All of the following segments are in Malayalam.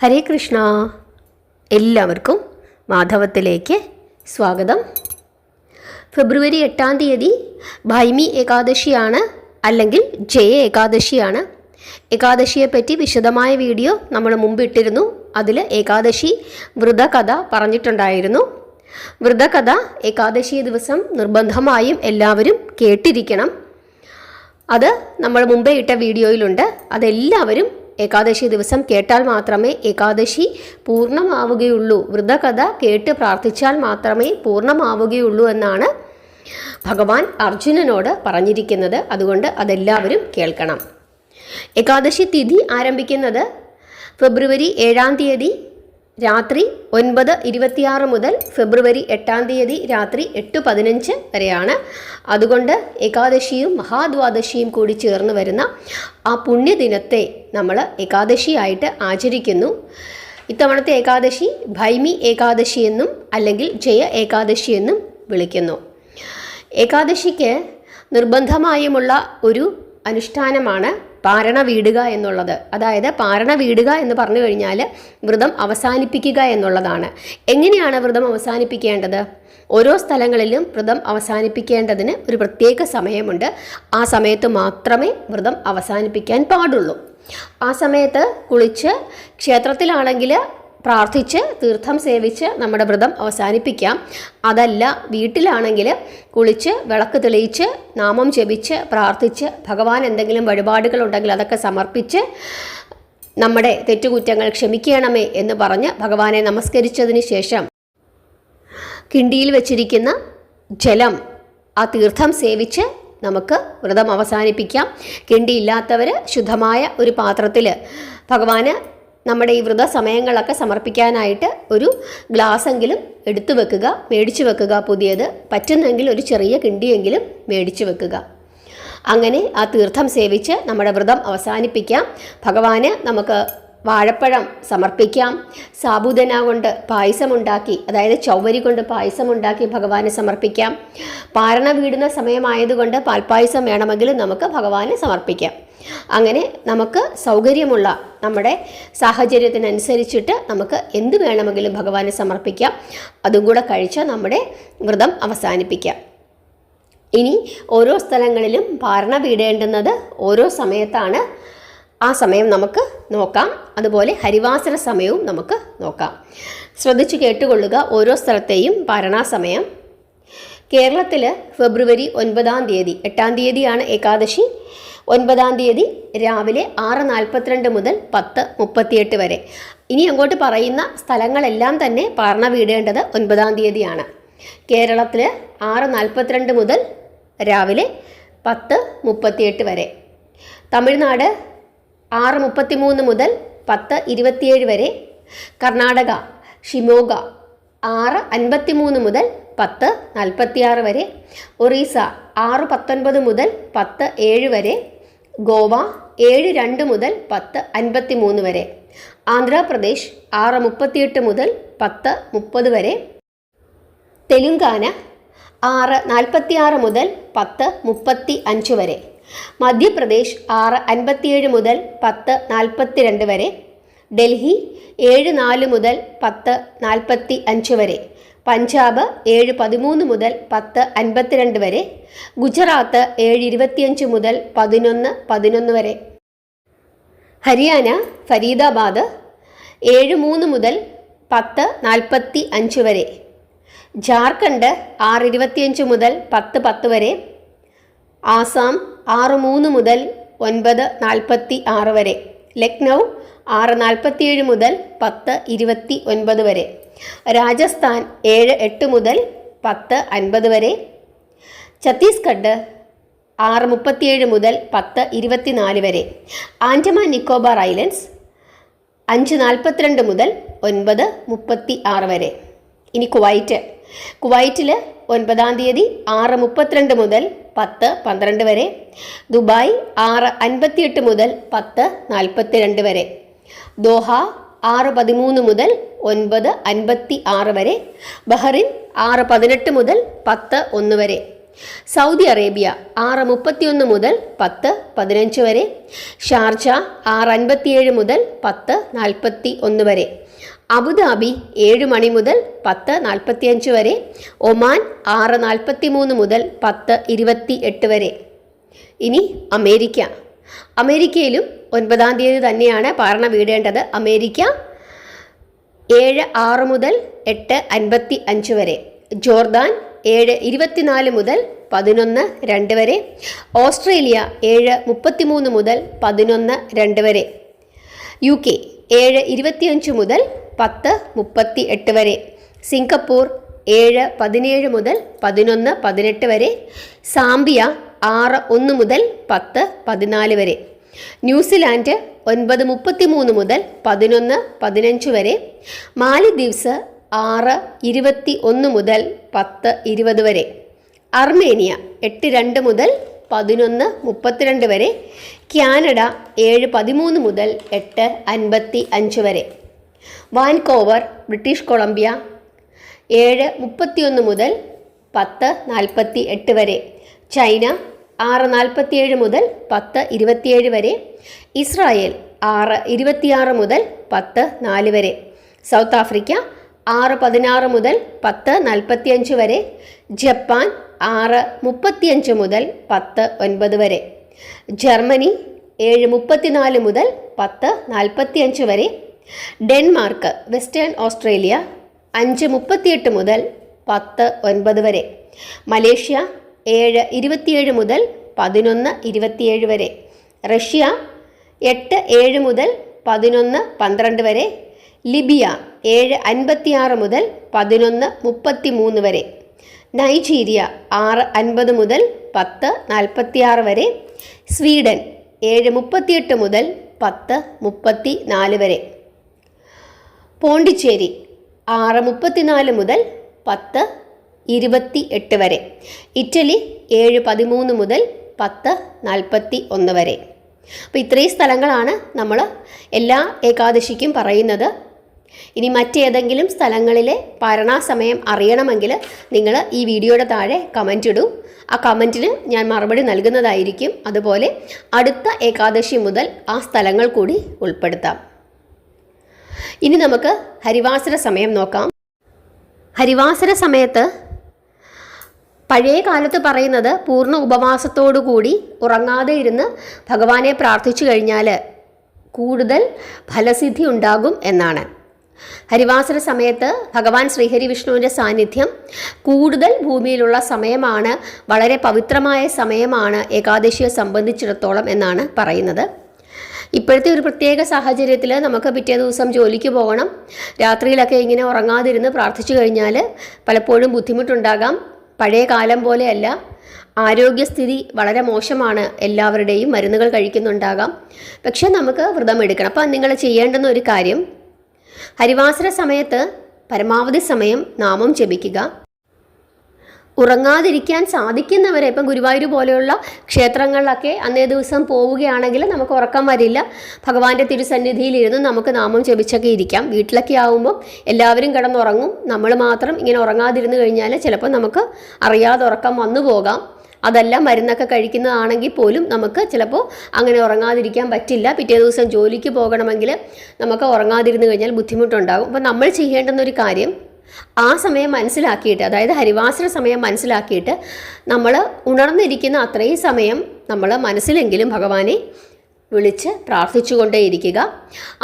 ഹരേ കൃഷ്ണ. എല്ലാവർക്കും മാധവത്തിലേക്ക് സ്വാഗതം. ഫെബ്രുവരി എട്ടാം തീയതി ഭൈമി ഏകാദശിയാണ് അല്ലെങ്കിൽ ജയ ഏകാദശിയാണ്. ഏകാദശിയെപ്പറ്റി വിശദമായ വീഡിയോ നമ്മൾ മുമ്പിട്ടിരുന്നു. അതിൽ ഏകാദശി വ്രതകഥ പറഞ്ഞിട്ടുണ്ടായിരുന്നു. വ്രതകഥ ഏകാദശി ദിവസം നിർബന്ധമായും എല്ലാവരും കേട്ടിരിക്കണം. അത് നമ്മൾ മുമ്പേ ഇട്ട വീഡിയോയിലുണ്ട്. അതെല്ലാവരും ഏകാദശി ദിവസം കേട്ടാൽ മാത്രമേ ഏകാദശി പൂർണമാവുകയുള്ളൂ. വ്രതകഥ കേട്ട് പ്രാർത്ഥിച്ചാൽ മാത്രമേ പൂർണമാവുകയുള്ളൂ എന്നാണ് ഭഗവാൻ അർജുനനോട് പറഞ്ഞിരിക്കുന്നത്. അതുകൊണ്ട് അതെല്ലാവരും കേൾക്കണം. ഏകാദശി തിഥി ആരംഭിക്കുന്നത് ഫെബ്രുവരി ഏഴാം തീയതി രാത്രി ഒൻപത് ഇരുപത്തിയാറ് മുതൽ ഫെബ്രുവരി എട്ടാം തീയതി രാത്രി എട്ട് പതിനഞ്ച് വരെയാണ്. അതുകൊണ്ട് ഏകാദശിയും മഹാദ്വാദശിയും കൂടി ചേർന്ന് വരുന്ന ആ പുണ്യദിനത്തെ നമ്മൾ ഏകാദശിയായിട്ട് ആചരിക്കുന്നു. ഇത്തവണത്തെ ഏകാദശി ഭൈമി ഏകാദശി എന്നും അല്ലെങ്കിൽ ജയ ഏകാദശി എന്നും വിളിക്കുന്നു. ഏകാദശിക്ക് നിർബന്ധമായുമുള്ള ഒരു അനുഷ്ഠാനമാണ് പാരണ വീടുക എന്നുള്ളത്. അതായത് പാരണ വീടുക എന്ന് പറഞ്ഞു കഴിഞ്ഞാൽ വ്രതം അവസാനിപ്പിക്കുക എന്നുള്ളതാണ്. എങ്ങനെയാണ് വ്രതം അവസാനിപ്പിക്കേണ്ടത്? ഓരോ സ്ഥലങ്ങളിലും വ്രതം അവസാനിപ്പിക്കേണ്ടതിന് ഒരു പ്രത്യേക സമയമുണ്ട്. ആ സമയത്ത് മാത്രമേ വ്രതം അവസാനിപ്പിക്കാൻ പാടുള്ളൂ. ആ സമയത്ത് കുളിച്ച് ക്ഷേത്രത്തിലാണെങ്കിൽ പ്രാർത്ഥിച്ച് തീർത്ഥം സേവിച്ച് നമ്മുടെ വ്രതം അവസാനിപ്പിക്കാം. അതല്ല വീട്ടിലാണെങ്കിൽ കുളിച്ച് വിളക്ക് തെളിയിച്ച് നാമം ജപിച്ച് പ്രാർത്ഥിച്ച് ഭഗവാൻ എന്തെങ്കിലും വഴിപാടുകൾ ഉണ്ടെങ്കിൽ അതൊക്കെ സമർപ്പിച്ച് നമ്മുടെ തെറ്റുകുറ്റങ്ങൾ ക്ഷമിക്കണമേ എന്ന് പറഞ്ഞ് ഭഗവാനെ നമസ്കരിച്ചതിന് ശേഷം കിണ്ടിയിൽ വെച്ചിരിക്കുന്ന ജലം ആ തീർത്ഥം സേവിച്ച് നമുക്ക് വ്രതം അവസാനിപ്പിക്കാം. കിണ്ടിയില്ലാത്തവർ ശുദ്ധമായ ഒരു പാത്രത്തിൽ ഭഗവാന് നമ്മുടെ ഈ വ്രത സമയങ്ങളൊക്കെ സമർപ്പിക്കാനായിട്ട് ഒരു ഗ്ലാസ്സെങ്കിലും എടുത്തു വെക്കുക മേടിച്ചു വെക്കുക പുതിയത്. പറ്റുന്നെങ്കിൽ ഒരു ചെറിയ കിണ്ടിയെങ്കിലും മേടിച്ചു വെക്കുക. അങ്ങനെ ആ തീർത്ഥം സേവിച്ച് നമ്മുടെ വ്രതം അവസാനിപ്പിക്കാം. ഭഗവാന് നമുക്ക് വാഴപ്പഴം സമർപ്പിക്കാം. സാബുദന കൊണ്ട് പായസമുണ്ടാക്കി അതായത് ചൗവരി കൊണ്ട് പായസമുണ്ടാക്കി ഭഗവാനെ സമർപ്പിക്കാം. പാരണ വീടുന്ന സമയമായതുകൊണ്ട് പാൽപ്പായസം വേണമെങ്കിൽ നമുക്ക് ഭഗവാനെ സമർപ്പിക്കാം. അങ്ങനെ നമുക്ക് സൗകര്യമുള്ള നമ്മുടെ സാഹചര്യത്തിനനുസരിച്ചിട്ട് നമുക്ക് എന്ത് വേണമെങ്കിലും ഭഗവാനെ സമർപ്പിക്കാം. അതും കൂടെ കഴിച്ച് നമ്മുടെ വ്രതം അവസാനിപ്പിക്കാം. ഇനി ഓരോ സ്ഥലങ്ങളിലും പാരണ വീടേണ്ടുന്നത് ഓരോ സമയത്താണ് ആ സമയം നമുക്ക് നോക്കാം. അതുപോലെ ഹരിവാസന സമയവും നമുക്ക് നോക്കാം. ശ്രദ്ധിച്ചു കേട്ടുകൊള്ളുക ഓരോ സ്ഥലത്തെയും പാരണാസമയം. കേരളത്തിൽ ഫെബ്രുവരി ഒൻപതാം തീയതി എട്ടാം തീയതിയാണ് ഏകാദശി. ഒൻപതാം തീയതി രാവിലെ ആറ് നാൽപ്പത്തിരണ്ട് മുതൽ പത്ത് മുപ്പത്തിയെട്ട് വരെ. ഇനി അങ്ങോട്ട് പറയുന്ന സ്ഥലങ്ങളെല്ലാം തന്നെ പാർണ വീടേണ്ടത് ഒൻപതാം തീയതിയാണ്. കേരളത്തിൽ ആറ് നാൽപ്പത്തിരണ്ട് മുതൽ രാവിലെ പത്ത് മുപ്പത്തിയെട്ട് വരെ. തമിഴ്നാട് ആറ് മുപ്പത്തിമൂന്ന് മുതൽ പത്ത് ഇരുപത്തിയേഴ് വരെ. കർണാടക ഷിമോഗ ആറ് അൻപത്തിമൂന്ന് മുതൽ പത്ത് നാൽപ്പത്തിയാറ് വരെ. ഒറീസ ആറ് പത്തൊൻപത് മുതൽ പത്ത് ഏഴ് വരെ. ഗോവ ഏഴ് രണ്ട് മുതൽ പത്ത് അൻപത്തി മൂന്ന് വരെ. ആന്ധ്രാപ്രദേശ് ആറ് മുപ്പത്തിയെട്ട് മുതൽ പത്ത് മുപ്പത് വരെ. തെലുങ്കാന ആറ് നാൽപ്പത്തിയാറ് മുതൽ പത്ത് മുപ്പത്തി അഞ്ച് വരെ. മധ്യപ്രദേശ് ആറ് അൻപത്തിയേഴ് മുതൽ പത്ത് നാൽപ്പത്തിരണ്ട് വരെ ഡൽഹി ഏഴ് നാല് മുതൽ പത്ത് നാൽപ്പത്തി അഞ്ച് വരെ പഞ്ചാബ് ഏഴ് പതിമൂന്ന് മുതൽ പത്ത് അൻപത്തിരണ്ട് വരെ ഗുജറാത്ത് ഏഴ് ഇരുപത്തിയഞ്ച് മുതൽ പതിനൊന്ന് പതിനൊന്ന് വരെ. ഹരിയാന ഫരീദാബാദ് ഏഴ് മൂന്ന് മുതൽ പത്ത് നാൽപ്പത്തി അഞ്ച് വരെ ജാർഖണ്ഡ് ആറ് ഇരുപത്തിയഞ്ച് മുതൽ പത്ത് പത്ത് വരെ ആസാം ആറ് മൂന്ന് മുതൽ ഒൻപത് നാൽപ്പത്തി ആറ് വരെ. ലക്നൗ ആറ് നാൽപ്പത്തിയേഴ് മുതൽ പത്ത് ഇരുപത്തി ഒൻപത് വരെ. രാജസ്ഥാൻ ഏഴ് എട്ട് മുതൽ പത്ത് അൻപത് വരെ. ഛത്തീസ്ഗഡ് ആറ് മുപ്പത്തിയേഴ് മുതൽ പത്ത് ഇരുപത്തിനാല് വരെ. ആൻഡമാൻ നിക്കോബാർ ഐലൻഡ്സ് അഞ്ച് നാൽപ്പത്തിരണ്ട് മുതൽ ഒൻപത് മുപ്പത്തി ആറ് വരെ. ഇനി കുവൈറ്റ്. കുവൈറ്റിൽ ഒൻപതാം തീയതി ആറ് മുപ്പത്തിരണ്ട് മുതൽ പത്ത് പന്ത്രണ്ട് വരെ ദുബായ് ആറ് അൻപത്തിയെട്ട് മുതൽ പത്ത് നാൽപ്പത്തിരണ്ട് വരെ ദോഹ ആറ് പതിമൂന്ന് മുതൽ ഒൻപത് അൻപത്തി ആറ് വരെ ബഹറിൻ ആറ് പതിനെട്ട് മുതൽ പത്ത് ഒന്ന് വരെ സൗദി അറേബ്യ ആറ് മുപ്പത്തിയൊന്ന് മുതൽ പത്ത് പതിനഞ്ച് വരെ ഷാർജ ആറ് അൻപത്തിയേഴ് മുതൽ പത്ത് നാൽപ്പത്തി ഒന്ന് വരെ. അബുദാബി ഏഴ് മണി മുതൽ പത്ത് നാൽപ്പത്തിയഞ്ച് വരെ ഒമാൻ ആറ് നാൽപ്പത്തി മൂന്ന് മുതൽ പത്ത് ഇരുപത്തി എട്ട് വരെ. ഇനി അമേരിക്ക. അമേരിക്കയിലും ഒൻപതാം തീയതി തന്നെയാണ് പാർണ വീടേണ്ടത്. അമേരിക്ക ഏഴ് ആറ് മുതൽ എട്ട് അൻപത്തി അഞ്ച് വരെ. ജോർദാൻ ഏഴ് ഇരുപത്തിനാല് മുതൽ പതിനൊന്ന് രണ്ട് വരെ. ഓസ്ട്രേലിയ ഏഴ് മുപ്പത്തിമൂന്ന് മുതൽ പതിനൊന്ന് രണ്ട് വരെ. U K. ഏഴ് ഇരുപത്തിയഞ്ച് മുതൽ പത്ത് മുപ്പത്തി എട്ട് വരെ. സിംഗപ്പൂർ ഏഴ് പതിനേഴ് മുതൽ പതിനൊന്ന് പതിനെട്ട് വരെ. സാംബിയ ആറ് ഒന്ന് മുതൽ പത്ത് പതിനാല് വരെ. ന്യൂസിലാൻഡ് ഒൻപത് മുപ്പത്തിമൂന്ന് മുതൽ പതിനൊന്ന് പതിനഞ്ച് വരെ. മാലിദ്വീപ്സ് ആറ് ഇരുപത്തി ഒന്ന് മുതൽ പത്ത് ഇരുപത് വരെ. അർമേനിയ എട്ട് രണ്ട് മുതൽ പതിനൊന്ന് മുപ്പത്തിരണ്ട് വരെ കാനഡ ഏഴ് പതിമൂന്ന് മുതൽ എട്ട് അൻപത്തി അഞ്ച് വരെ. വാൻകോവർ ബ്രിട്ടീഷ് കൊളംബിയ ഏഴ് മുപ്പത്തിയൊന്ന് മുതൽ പത്ത് നാൽപ്പത്തി എട്ട് വരെ. ചൈന ആറ് നാൽപ്പത്തിയേഴ് മുതൽ പത്ത് ഇരുപത്തിയേഴ് വരെ. ഇസ്രായേൽ ആറ് ഇരുപത്തിയാറ് മുതൽ പത്ത് നാല് വരെ. സൗത്ത് ആഫ്രിക്ക ആറ് പതിനാറ് മുതൽ പത്ത് നാൽപ്പത്തിയഞ്ച് വരെ. ജപ്പാൻ ആറ് മുപ്പത്തിയഞ്ച് മുതൽ പത്ത് ഒൻപത് വരെ. ജർമ്മനി ഏഴ് മുപ്പത്തിനാല് മുതൽ പത്ത് നാൽപ്പത്തിയഞ്ച് വരെ. ഡെൻമാർക്ക് വെസ്റ്റേൺ ഓസ്ട്രേലിയ അഞ്ച് മുപ്പത്തിയെട്ട് മുതൽ പത്ത് ഒൻപത് വരെ. മലേഷ്യ ഏഴ് ഇരുപത്തിയേഴ് മുതൽ പതിനൊന്ന് ഇരുപത്തിയേഴ് വരെ. റഷ്യ എട്ട് ഏഴ് മുതൽ പതിനൊന്ന് പന്ത്രണ്ട് വരെ. ലിബിയ ഏഴ് അൻപത്തിയാറ് മുതൽ പതിനൊന്ന് മുപ്പത്തി മൂന്ന് വരെ. നൈജീരിയ ആറ് അൻപത് മുതൽ പത്ത് നാൽപ്പത്തിയാറ് വരെ സ്വീഡൻ ഏഴ് മുപ്പത്തിയെട്ട് മുതൽ പത്ത് മുപ്പത്തി നാല് വരെ. പോണ്ടിച്ചേരി ആറ് മുപ്പത്തിനാല് മുതൽ പത്ത് ഇരുപത്തി എട്ട് വരെ. ഇറ്റലി ഏഴ് പതിമൂന്ന് മുതൽ പത്ത് നാൽപ്പത്തി ഒന്ന് വരെ. അപ്പോൾ ഇത്രയും സ്ഥലങ്ങളാണ് നമ്മൾ എല്ലാ ഏകാദശിക്കും പറയുന്നത്. ഇനി മറ്റേതെങ്കിലും സ്ഥലങ്ങളിലെ ഭരണാസമയം അറിയണമെങ്കിൽ നിങ്ങൾ ഈ വീഡിയോയുടെ താഴെ കമന്റ് ഇടൂ. ആ കമന്റിന് ഞാൻ മറുപടി നൽകുന്നതായിരിക്കും. അതുപോലെ അടുത്ത ഏകാദശി മുതൽ ആ സ്ഥലങ്ങൾ കൂടി ഉൾപ്പെടുത്താം. ഇനി നമുക്ക് ഹരിവാസര സമയം നോക്കാം. ഹരിവാസര സമയത്ത് പഴയ കാലത്ത് പറയുന്നത് പൂർണ ഉപവാസത്തോടുകൂടി ഉറങ്ങാതെ ഇരുന്ന് ഭഗവാനെ പ്രാർത്ഥിച്ചു കഴിഞ്ഞാൽ കൂടുതൽ ഫലസിദ്ധി ഉണ്ടാകും എന്നാണ്. ഹരിവാസര സമയത്ത് ഭഗവാൻ ശ്രീഹരി വിഷ്ണുവിന്റെ സാന്നിധ്യം കൂടുതൽ ഭൂമിയിലുള്ള സമയമാണ് വളരെ പവിത്രമായ സമയമാണ് ഏകാദശിയെ സംബന്ധിച്ചിടത്തോളം എന്നാണ് പറയുന്നത്. ഇപ്പോഴത്തെ ഒരു പ്രത്യേക സാഹചര്യത്തിൽ നമുക്ക് പിറ്റേ ദിവസം ജോലിക്ക് പോകണം. രാത്രിയിലൊക്കെ ഇങ്ങനെ ഉറങ്ങാതിരുന്ന് പ്രാർത്ഥിച്ചു കഴിഞ്ഞാൽ പലപ്പോഴും ബുദ്ധിമുട്ടുണ്ടാകാം. പഴയ കാലം പോലെയല്ല. ആരോഗ്യസ്ഥിതി വളരെ മോശമാണ്. എല്ലാവരുടെയും മരുന്നുകൾ കഴിക്കുന്നുണ്ടാകാം. പക്ഷേ നമുക്ക് വ്രതം എടുക്കണം. അപ്പം നിങ്ങൾ ചെയ്യേണ്ടുന്ന ഒരു കാര്യം ഹരിവാസര സമയത്ത് പരമാവധി സമയം നാമം ജപിക്കുക. ഉറങ്ങാതിരിക്കാൻ സാധിക്കുന്നവരെ ഇപ്പം ഗുരുവായൂർ പോലെയുള്ള ക്ഷേത്രങ്ങളിലൊക്കെ അന്നേ ദിവസം പോവുകയാണെങ്കിൽ നമുക്ക് ഉറക്കം വരില്ല. ഭഗവാന്റെ തിരുസന്നിധിയിലിരുന്ന് നമുക്ക് നാമം ജപിച്ചൊക്കെ ഇരിക്കാം. വീട്ടിലൊക്കെ ആവുമ്പോൾ എല്ലാവരും കിടന്നുറങ്ങും. നമ്മൾ മാത്രം ഇങ്ങനെ ഉറങ്ങാതിരുന്ന് കഴിഞ്ഞാൽ ചിലപ്പോൾ നമുക്ക് അറിയാതെ ഉറക്കം വന്നു പോകാം. അതല്ല മരുന്നൊക്കെ കഴിക്കുന്നതാണെങ്കിൽ പോലും നമുക്ക് ചിലപ്പോൾ അങ്ങനെ ഉറങ്ങാതിരിക്കാൻ പറ്റില്ല. പിറ്റേ ദിവസം ജോലിക്ക് പോകണമെങ്കിൽ നമുക്ക് ഉറങ്ങാതിരുന്ന് കഴിഞ്ഞാൽ ബുദ്ധിമുട്ടുണ്ടാകും. അപ്പോൾ നമ്മൾ ചെയ്യേണ്ടുന്ന ഒരു കാര്യം ആ സമയം മനസ്സിലാക്കിയിട്ട് അതായത് ഹരിവാസന സമയം മനസ്സിലാക്കിയിട്ട് നമ്മൾ ഉണർന്നിരിക്കുന്ന അത്രയും സമയം നമ്മൾ മനസ്സിലെങ്കിലും ഭഗവാനെ വിളിച്ച് പ്രാർത്ഥിച്ചുകൊണ്ടേയിരിക്കുക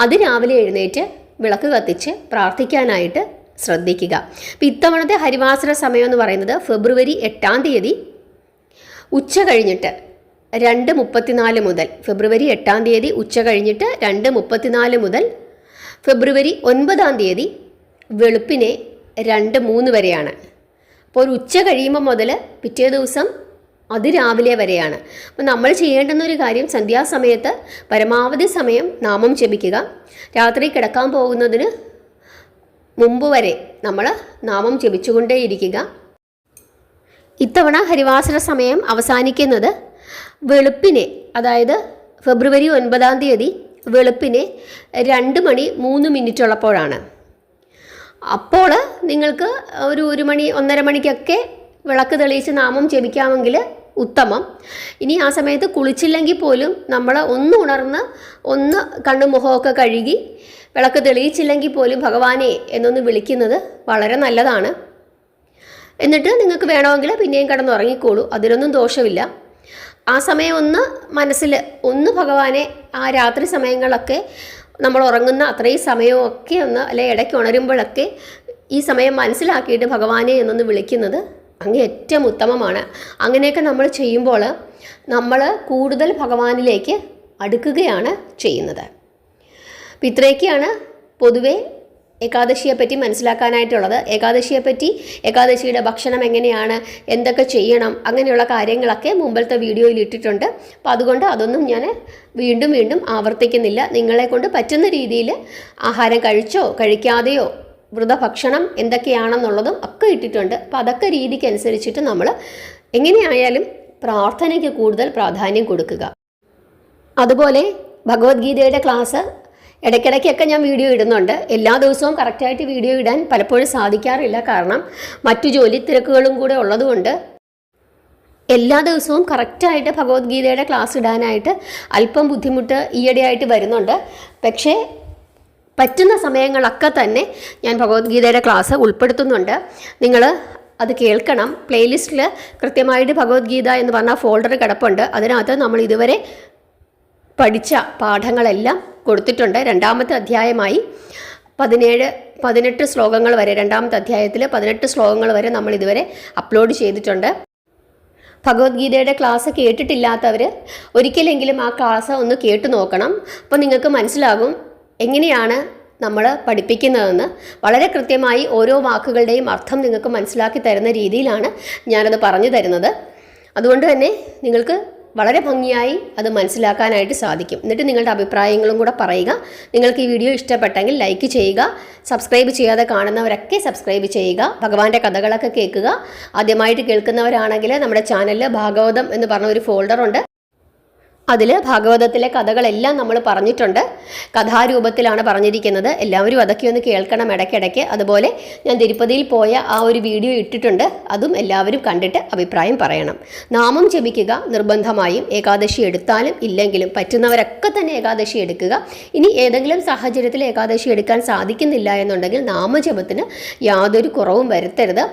അതിരാവിലെ എഴുന്നേറ്റ് വിളക്ക് കത്തിച്ച് പ്രാർത്ഥിക്കാനായിട്ട് ശ്രദ്ധിക്കുക. അപ്പം ഇത്തവണത്തെ ഹരിവാസന സമയം എന്ന് പറയുന്നത് ഫെബ്രുവരി എട്ടാം തീയതി ഉച്ച കഴിഞ്ഞിട്ട് രണ്ട് മുപ്പത്തിനാല് മുതൽ ഫെബ്രുവരി എട്ടാം തീയതി ഉച്ച കഴിഞ്ഞിട്ട് രണ്ട് മുപ്പത്തിനാല് മുതൽ ഫെബ്രുവരി ഒൻപതാം തീയതി വെളുപ്പിനെ രണ്ട് മൂന്ന് വരെയാണ്. അപ്പോൾ ഒരു ഉച്ച കഴിയുമ്പോൾ മുതൽ പിറ്റേ ദിവസം അതിരാവിലെ വരെയാണ്. അപ്പം നമ്മൾ ചെയ്യേണ്ടുന്ന ഒരു കാര്യം സന്ധ്യാസമയത്ത് പരമാവധി സമയം നാമം ജപിക്കുക. രാത്രി കിടക്കാൻ പോകുന്നതിന് മുമ്പ് വരെ നമ്മൾ നാമം ജപിച്ചുകൊണ്ടേയിരിക്കുക. ഇത്തവണ ഹരിവാസന സമയം അവസാനിക്കുന്നത് വെളുപ്പിനെ അതായത് ഫെബ്രുവരി ഒൻപതാം തീയതി വെളുപ്പിനെ രണ്ട് മണി മൂന്ന് മിനിറ്റ് ഉള്ളപ്പോഴാണ് അപ്പോൾ നിങ്ങൾക്ക് ഒരു ഒരു മണി ഒന്നര മണിക്കൊക്കെ വിളക്ക് തെളിയിച്ച് നാമം ജപിക്കാമെങ്കിൽ ഉത്തമം. ഇനി ആ സമയത്ത് കുളിച്ചില്ലെങ്കിൽ പോലും നമ്മൾ ഒന്ന് ഉണർന്ന് ഒന്ന് കണ്ണും മുഖമൊക്കെ കഴുകി വിളക്ക് തെളിയിച്ചില്ലെങ്കിൽ പോലും ഭഗവാനെ എന്നൊന്ന് വിളിക്കുന്നത് വളരെ നല്ലതാണ്. എന്നിട്ട് നിങ്ങൾക്ക് വേണമെങ്കിൽ പിന്നെയും കിടന്നുറങ്ങിക്കോളൂ. അതിലൊന്നും ദോഷമില്ല. ആ സമയം ഒന്ന് മനസ്സിൽ ഒന്ന് ഭഗവാനെ ആ രാത്രി സമയങ്ങളൊക്കെ നമ്മൾ ഉറങ്ങുന്ന അത്രയും സമയമൊക്കെ ഒന്ന് അല്ലെ ഇടയ്ക്ക് ഉണരുമ്പോഴൊക്കെ ഈ സമയം മനസ്സിലാക്കിയിട്ട് ഭഗവാനെ എന്നൊന്ന് വിളിക്കുന്നത് അങ്ങ് ഏറ്റവും ഉത്തമമാണ്. അങ്ങനെയൊക്കെ നമ്മൾ ചെയ്യുമ്പോൾ നമ്മൾ കൂടുതൽ ഭഗവാനിലേക്ക് അടുക്കുകയാണ് ചെയ്യുന്നത്. അപ്പം ഇത്രയൊക്കെയാണ് പൊതുവേ ഏകാദശിയെ പറ്റി മനസ്സിലാക്കാനായിട്ടുള്ളത്. ഏകാദശിയെപ്പറ്റി ഏകാദശിയുടെ ഭക്ഷണം എങ്ങനെയാണ് എന്തൊക്കെ ചെയ്യണം അങ്ങനെയുള്ള കാര്യങ്ങളൊക്കെ മുമ്പത്തെ വീഡിയോയിൽ ഇട്ടിട്ടുണ്ട്. അപ്പോൾ അതുകൊണ്ട് അതൊന്നും ഞാൻ വീണ്ടും വീണ്ടും ആവർത്തിക്കുന്നില്ല. നിങ്ങളെ കൊണ്ട് പറ്റുന്ന രീതിയിൽ ആഹാരം കഴിച്ചോ കഴിക്കാതെയോ വ്രതഭക്ഷണം എന്തൊക്കെയാണെന്നുള്ളതും ഒക്കെ ഇട്ടിട്ടുണ്ട്. അപ്പോൾ അതൊക്കെ രീതിക്ക് അനുസരിച്ചിട്ട് നമ്മൾ എങ്ങനെയായാലും പ്രാർത്ഥനയ്ക്ക് കൂടുതൽ പ്രാധാന്യം കൊടുക്കുക. അതുപോലെ ഭഗവത്ഗീതയുടെ ക്ലാസ് ഇടയ്ക്കിടയ്ക്കൊക്കെ ഞാൻ വീഡിയോ ഇടുന്നുണ്ട്. എല്ലാ ദിവസവും കറക്റ്റായിട്ട് വീഡിയോ ഇടാൻ പലപ്പോഴും സാധിക്കാറില്ല. കാരണം മറ്റു ജോലി തിരക്കുകളും കൂടെ ഉള്ളതുകൊണ്ട് എല്ലാ ദിവസവും കറക്റ്റായിട്ട് ഭഗവത്ഗീതയുടെ ക്ലാസ് ഇടാനായിട്ട് അല്പം ബുദ്ധിമുട്ട് ഈയിടെയായിട്ട് വരുന്നുണ്ട്. പക്ഷേ പറ്റുന്ന സമയങ്ങളൊക്കെ തന്നെ ഞാൻ ഭഗവത്ഗീതയുടെ ക്ലാസ് ഉൾപ്പെടുത്തുന്നുണ്ട്. നിങ്ങൾ അത് കേൾക്കണം. പ്ലേലിസ്റ്റിൽ കൃത്യമായിട്ട് ഭഗവത്ഗീത എന്ന് പറഞ്ഞ ഫോൾഡർ കിടപ്പുണ്ട്. അതിനകത്ത് നമ്മൾ ഇതുവരെ പഠിച്ച പാഠങ്ങളെല്ലാം കൊടുത്തിട്ടുണ്ട്. രണ്ടാമത്തെ അധ്യായമായി പതിനേഴ് പതിനെട്ട് ശ്ലോകങ്ങൾ വരെ രണ്ടാമത്തെ അധ്യായത്തിൽ പതിനെട്ട് ശ്ലോകങ്ങൾ വരെ നമ്മൾ ഇതുവരെ അപ്ലോഡ് ചെയ്തിട്ടുണ്ട്. ഭഗവത്ഗീതയുടെ ക്ലാസ് കേട്ടിട്ടില്ലാത്തവർ ഒരിക്കലെങ്കിലും ആ ക്ലാസ് ഒന്ന് കേട്ടു നോക്കണം. അപ്പോൾ നിങ്ങൾക്ക് മനസ്സിലാകും എങ്ങനെയാണ് നമ്മൾ പഠിപ്പിക്കുന്നതെന്ന്. വളരെ കൃത്യമായി ഓരോ വാക്കുകളുടെയും അർത്ഥം നിങ്ങൾക്ക് മനസ്സിലാക്കി തരുന്ന രീതിയിലാണ് ഞാനത് പറഞ്ഞു തരുന്നത്. അതുകൊണ്ട് തന്നെ നിങ്ങൾക്ക് വളരെ ഭംഗിയായി അത് മനസ്സിലാക്കാനായിട്ട് സാധിക്കും. എന്നിട്ട് നിങ്ങളുടെ അഭിപ്രായങ്ങളും കൂടെ പറയുക. നിങ്ങൾക്ക് ഈ വീഡിയോ ഇഷ്ടപ്പെട്ടെങ്കിൽ ലൈക്ക് ചെയ്യുക. സബ്സ്ക്രൈബ് ചെയ്യാതെ കാണുന്നവരൊക്കെ സബ്സ്ക്രൈബ് ചെയ്യുക. ഭഗവാന്റെ കഥകളൊക്കെ കേൾക്കുക. ആദ്യമായിട്ട് കേൾക്കുന്നവരാണെങ്കിൽ നമ്മുടെ ചാനലിൽ ഭാഗവതം എന്ന് പറഞ്ഞ ഒരു ഫോൾഡറുണ്ട് അതിൽ ഭാഗവതത്തിലെ കഥകളെല്ലാം നമ്മൾ പറഞ്ഞിട്ടുണ്ട്. കഥാരൂപത്തിലാണ് പറഞ്ഞിരിക്കുന്നത്. എല്ലാവരും അതൊക്കെ ഒന്ന് കേൾക്കണം ഇടയ്ക്കിടയ്ക്ക്. അതുപോലെ ഞാൻ തിരുപ്പതിയിൽ പോയ ആ ഒരു വീഡിയോ ഇട്ടിട്ടുണ്ട്. അതും എല്ലാവരും കണ്ടിട്ട് അഭിപ്രായം പറയണം. നാമം ജപിക്കുക നിർബന്ധമായും. ഏകാദശി എടുത്താലും ഇല്ലെങ്കിലും പറ്റുന്നവരൊക്കെ തന്നെ ഏകാദശി എടുക്കുക. ഇനി ഏതെങ്കിലും സാഹചര്യത്തിൽ ഏകാദശി എടുക്കാൻ സാധിക്കുന്നില്ല എന്നുണ്ടെങ്കിൽ നാമജപത്തിന് യാതൊരു കുറവും വരുത്തരുത്.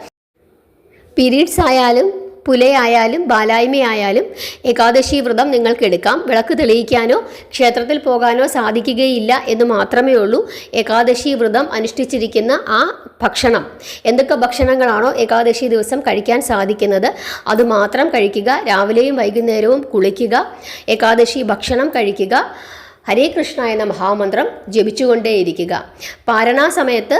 പീരീഡ്സ് ആയാലും പുലയായാലും ബാലായ്മയായാലും ഏകാദശി വ്രതം നിങ്ങൾക്ക് എടുക്കാം. വിളക്ക് തെളിയിക്കാനോ ക്ഷേത്രത്തിൽ പോകാനോ സാധിക്കുകയില്ല എന്ന് മാത്രമേ ഉള്ളൂ. ഏകാദശി വ്രതം അനുഷ്ഠിച്ചിരിക്കുന്ന ആ ഭക്ഷണം. എന്തൊക്കെ ഭക്ഷണങ്ങളാണോ ഏകാദശി ദിവസം കഴിക്കാൻ സാധിക്കുന്നത്? അത് മാത്രം കഴിക്കുക രാവിലെയും വൈകുന്നേരവും കുളിക്കുക ഏകാദശി ഭക്ഷണം കഴിക്കുക ഹരേ കൃഷ്ണ എന്ന മഹാമന്ത്രം ജപിച്ചുകൊണ്ടേയിരിക്കുക. പാരണാ സമയത്ത്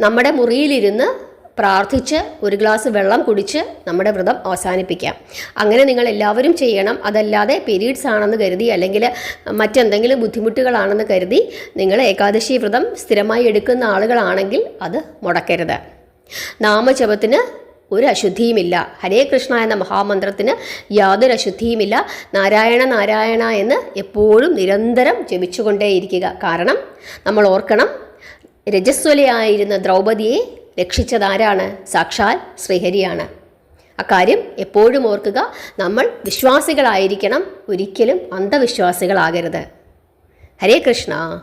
നമ്മുടെ മുറിയിലിരുന്ന് പ്രാർത്ഥിച്ച് ഒരു ഗ്ലാസ് വെള്ളം കുടിച്ച് നമ്മുടെ വ്രതം അവസാനിപ്പിക്കാം. അങ്ങനെ നിങ്ങൾ എല്ലാവരും ചെയ്യണം. അതല്ലാതെ പീരീഡ്സ് ആണെന്ന് കരുതി അല്ലെങ്കിൽ മറ്റെന്തെങ്കിലും ബുദ്ധിമുട്ടുകളാണെന്ന് കരുതി നിങ്ങൾ ഏകാദശി വ്രതം സ്ഥിരമായി എടുക്കുന്ന ആളുകളാണെങ്കിൽ അത് മുടക്കരുത്. നാമജപത്തിന് ഒരു അശുദ്ധിയുമില്ല. ഹരേ കൃഷ്ണ എന്ന മഹാമന്ത്രത്തിന് യാതൊരു അശുദ്ധിയുമില്ല. നാരായണ നാരായണ എന്ന് എപ്പോഴും നിരന്തരം ജപിച്ചുകൊണ്ടേയിരിക്കുക. കാരണം നമ്മൾ ഓർക്കണം രജസ്വലയായിരുന്ന ദ്രൗപദിയെ രക്ഷിച്ചതാരാണ്? സാക്ഷാൽ ശ്രീഹരിയാണ്. അക്കാര്യം എപ്പോഴും ഓർക്കുക നമ്മൾ വിശ്വാസികളായിരിക്കണം ഒരിക്കലും അന്ധവിശ്വാസികളാകരുത്. ഹരേ കൃഷ്ണ.